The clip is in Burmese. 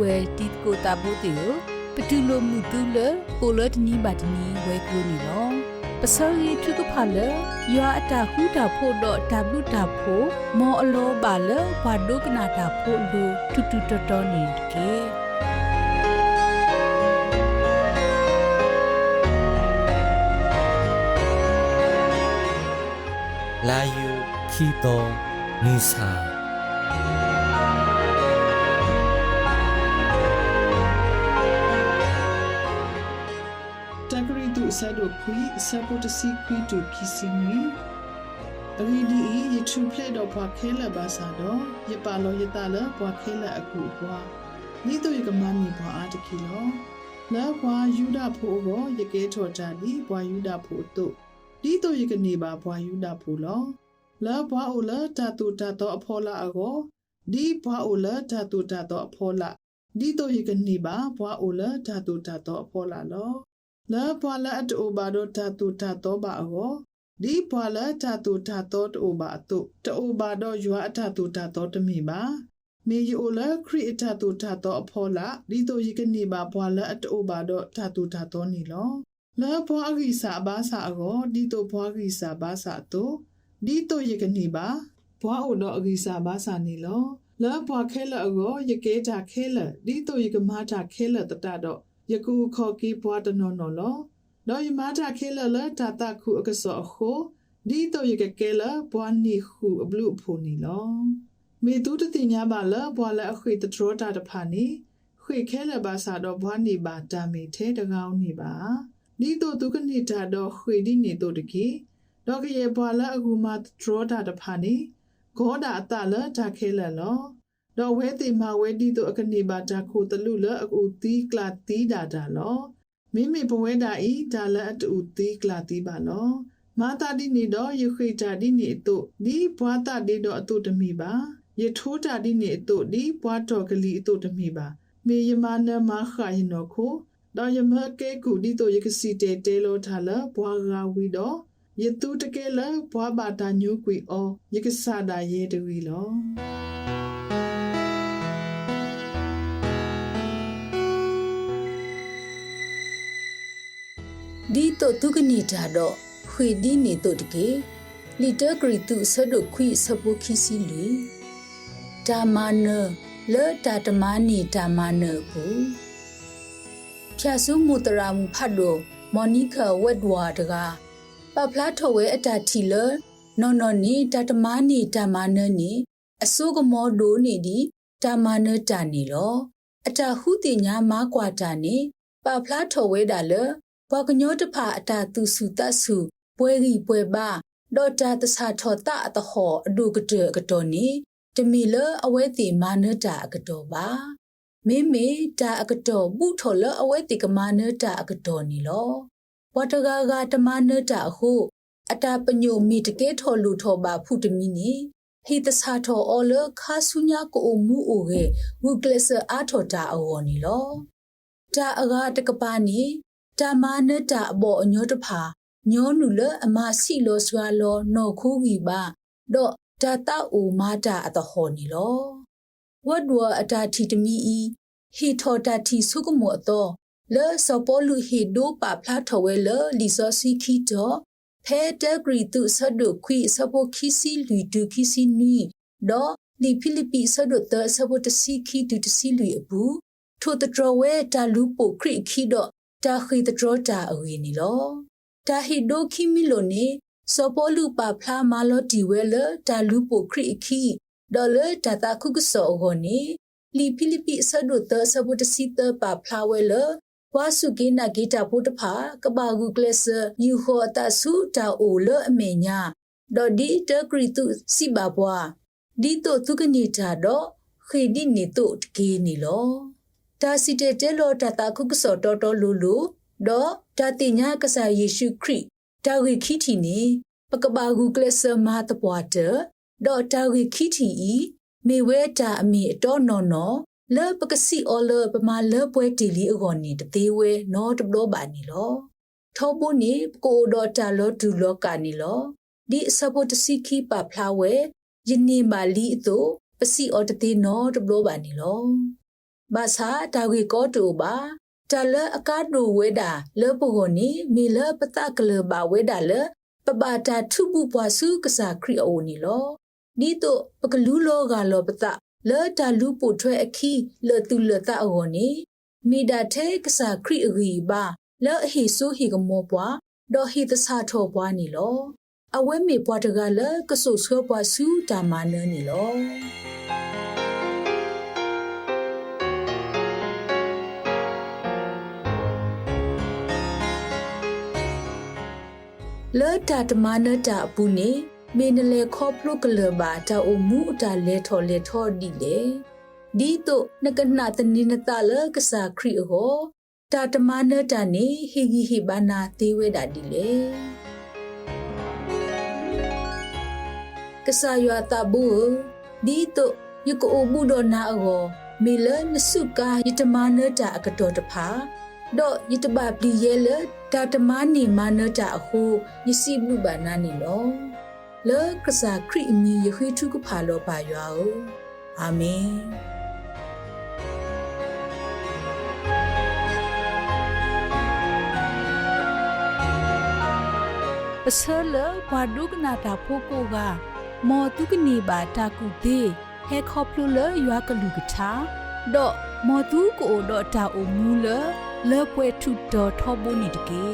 ဝဲတီကိုတာဘိုတေပတူလိုမှုတူလကိုလတ်နီဘတ်နီဝဲကူနီလောပစောရီထုကဖာလယွာအတာဟူတာဖို့တော့တဘလူတာဖို့မောအလောပါလဘာဒုကနာတာဖို့လူတူတူတော်တော်နေကေလာယူခီတိုမူဆာ တဂရီတုဆဒိုခွီဆပ်ပိုတစီခွီတုခီစီမီအရီဒီယထူပလက်တော့ဘွားခဲလဘာသာတော့ယပါလောယတလဘွားခဲလအခုဘွားနိတုယကမနီဘွားအားတခီလောလာဘွားယူဒဖို့ဘောယကဲထော်တာဒီဘွားယူဒဖို့တုဒီတုယကနေပါဘွားယူဒဖို့လောလာဘွားအိုလာတတူတတော့အဖော်လာအကောဒီဘွားအိုလာတတူတတော့အဖော်လာဒီတုယကနေပါဘွားအိုလာတတူတတော့အဖော်လာလော လာပွာလာအတူဘာဒတာတူတာတော့ပါအောဒီပွာလာတာတူတာတော့တူပါတုတူဘာတော့ယွာအတာတူတာတော့တမီပါမေယိုလာခရီအတာတူတာတော့အဖောလာဒီတော့ယကနေပါပွာလာအတူဘာတော့တာတူတာတော့နီလောလာပွာအဂိစာဘာစာအောဒီတော့ပွာဂိစာဘာစာတုဒီတော့ယကနေပါဘွာအိုတော့အဂိစာဘာစာနီလောလာပွာခဲလအောယကေတာခဲလဒီတော့ယကမာတာခဲလတတတော့ ယကူခေါ်ကီဘွားတနော်နော်လောတော့ယမတာခဲလလတာတာခုအကစောခိုဒီတော့ယကကဲလဘွားနီခုအဘလူဖိုနီလောမေတူတတိညာပါလဘွားလအခွေတထရတာတဖာနီခွေခဲလပါစာတော့ဘွားနီပါတာမီထဲတကောင်းနေပါဒီတော့သူကနေတာတော့ခွေဒီနေတော့တကီတော့ကရဲ့ဘွားလအကူမထရတာတဖာနီဂေါ်တာအတလတာခဲလလော တော့ဝဲတိမဝဲတိတို့အကနေပါတာခိုတလူလအကူတီးကလာတီးတာတာလောမိမိဘဝဲတာဤဒါလအတူတီးကလာတီးပါလောမာတာဒီနေတော့ယခိတာဒီနေတို့ဒီဘွာတာဒီတော့အတူတမိပါယထိုးတာဒီနေတို့ဒီဘွာတော်ကလေးအတူတမိပါမေယမနမခါယနောခိုတော့ယမကဲကူဒီတို့ယကစီတဲတဲလို့ထားလဘွာဂါဝီတော့ယတူတကဲလဘွာဘာတာညူကွီအောယကဆာဒါယေတဝီလော ဒီတော့သူကနေကြတော့ခွေဒီနေတော့တကေလီတာဂရီတုဆဒုခွိစပုခိစီလီတာမနလေတာတမနေတာမနဘူးဖြာစုမူတရာမူဖတ်တော့မော်နီကာဝက်ဒဝါတကပပလာထဝဲအတာတီလနော်နော်နေတာတမနေတာမနနေအစိုးကမောဒိုနေဒီတာမနတာနေလောအတာဟုတင်ညာမာကွာတာနေပပလာထဝဲတာလေ ဘောကညောတဖာအတာသူစုတဆုပွဲရီပွဲပါဒေါ်တာတဆာထောတအတဟောအဒုကတကတော်နီတမီလအဝဲတိမာနတာအကတော်ပါမေမေတာအကတော်ဘုထောလအဝဲတိကမာနတာအကတော်နီလောဝတဂါဂတမနတာဟုအတာပညိုမီတကဲထောလူထောပါဖုတမီနီဟိတဆာထောအော်လခါဆုညာကိုမူအိုကေဝုကလစအာထောတာအောနီလောတာအဂါတကပါနီ တာမနတာအဘောအညောတဖာညောနုလအမစီလောစွာလောနော်ခူးကြီးပါတော့ဒါတာအိုမာတာအတဟောနီလောဝတ်ဒဝအတာတီတမီဤဟီထောတာတီဆုကမောတော့လဲစပေါ်လူဟီဒိုပါဖလာထဝဲလလီစောစီခီတော့ဖဲတဂရီတုဆဒုခွိစပိုခီစီလူဒုခီစီနီတော့လီဖိလိပိဆဒုတဆပိုတစီခီဒုတစီလူအဘူးထိုတတော်ဝဲတာလူပိုခရိခီတော့ တာခိတတော်တာအဝီနီလောတာဟီဒိုခီမီလိုနေစောပေါ်လူပါဖလာမာလောဒီဝဲလတာလူပိုခရိခီဒေါ်လတာတာခုကဆောဟောနေလီဖိလိပိဆဒုတဆဘုတစီတပါဖလာဝဲလဝါစုကိနာဂီတာဘုတဖာကဘာဂုကလစယူခောတဆုတာအိုလအမေညာဒေါ်ဒီတဂရီတုစီဘာဘွာဒီတော့သူကနေတာတော့ခေဒီနေတော့တကေနေလော တာစီတေတဲလောတတာခုကစောတော်တော်လူလူဒေါ်တာတိညာကဆာယေရှုခရစ်တာဝီခိတီနေပကဘာဂုကလစမာတပွားတဒေါ်တာဝီခိတီဤမေဝဲတာအမီအတော်နော်နော်လေပကစီအော်လပမာလေပွဲတီလီအကောနေတသေးဝဲနော်တဘလို့ပါနေလောထောဖို့နေကိုဒေါ်တာလောဒူလောကနေလောဒီစပိုတစီခီပါဖလာဝဲယင်းနေမာလီအတူပစီအော်တသေးနော်တဘလို့ပါနေလော ဘဘာသာတာဝီကောတူပါတလအကားတူဝဲတာလေပုဂိုနီမီလပတကလဘာဝဲတာလေပပတာထုပုပွားစုကစားခရီအိုနီလောဒီတော့ပကလူလောကလောပတလေတာလူပုထွဲအခီလေတူလေတာအောနီမိဒါထဲကစားခရီအဂီပါလေအဟိဆိုဟီကမောပွားဒေါ်ဟီတဆာထောပွားနီလောအဝဲမေပွားတကလေကဆုဆွပွားစုတာမနနီလော လောတာတမနတာပူနေမေနလေခေါပလုကလဘာတာအမှုအတာလေထော်လေထော်ဒီလေဒီတုနကနာတနိနတလကစားခရီဟောတာတမနတာနေဟီဂီဟီဘာနာသေးဝဲတာဒီလေကစားယတာဘူးဒီတုယကိုအမှုဒနာအောမေလနစုကာယတမနတာအကတော်တဖာတော့ယတဘပလီရဲလ တာတမနီမနတာအဟုယစီမှုဘာနာနီလောလောကစားခရီအမီယခွေထုကဖာလောပါရွာအိုအာမင်ပစလဘာဒုကနာတာဖိုကိုကမောတုကနေပါတာကုသေးဟဲခေါပလူလရွာကလူကထာဒေါ်မောတုကိုဒေါ်တာအမူလ လေပွဲထုတော်ထောဘုန်နီတကေ